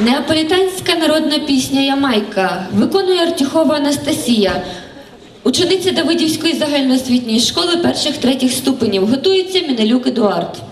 Неаполітанська народна пісня Ямайка виконує Артюхова Анастасія. Учениця Давидівської загальноосвітньої школи перших третіх ступенів. Готується Мінелюк Едуард.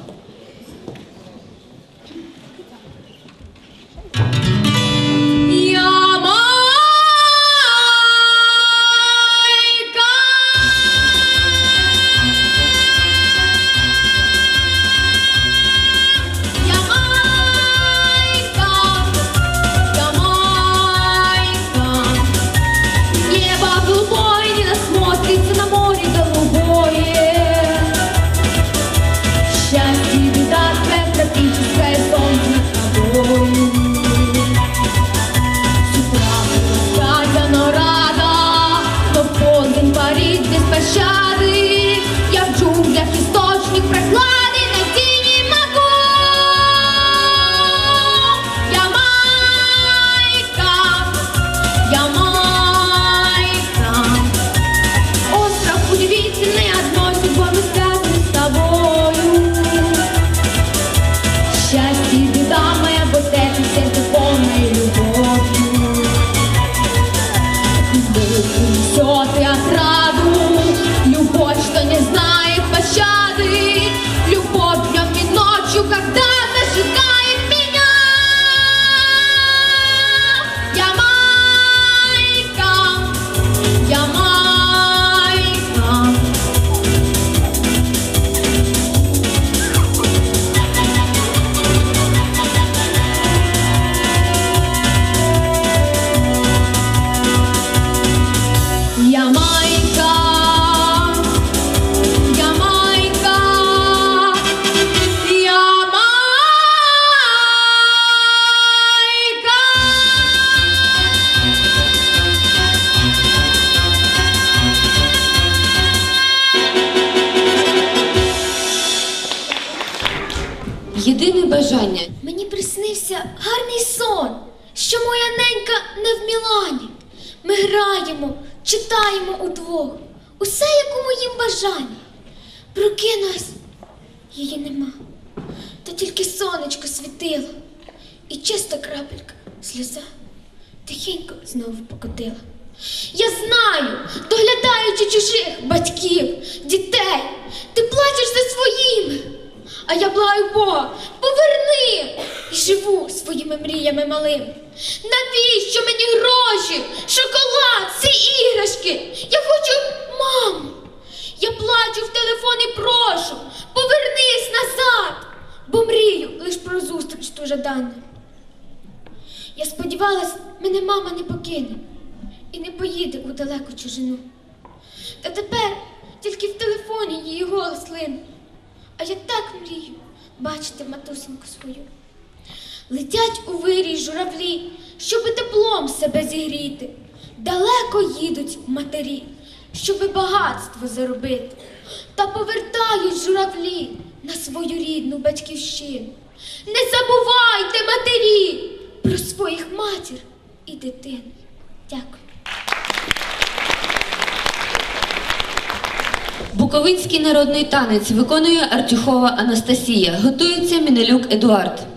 Єдине бажання. Мені приснився гарний сон, що моя ненька не в Мілані. Ми граємо, читаємо удвох, усе як у моїм бажанні. Прокинулась, її нема, та тільки сонечко світило, і чиста крапелька сльоза тихенько знову покотила. Я знаю, доглядаючи чужих батьків, дітей, ти плачеш за своїми. А я благаю Бога, поверни і живу своїми мріями малими. Навіщо мені гроші, шоколад, ці іграшки? Я хочу маму. Я плачу в телефон і прошу, повернись назад, бо мрію лиш про зустріч ту жадану. Я сподівалась, мене мама не покине і не поїде у далеку чужину. Та тепер тільки в телефоні її голос лине. А я так мрію бачити матусеньку свою. Летять у вирій журавлі, щоби теплом себе зігріти. Далеко їдуть матері, щоби багатство заробити. Та повертають журавлі на свою рідну батьківщину. Не забувайте, матері, про своїх матір і дитин. Дякую. Буковинський народний танець виконує Артюхова Анастасія. Готується Мінелюк Едуард.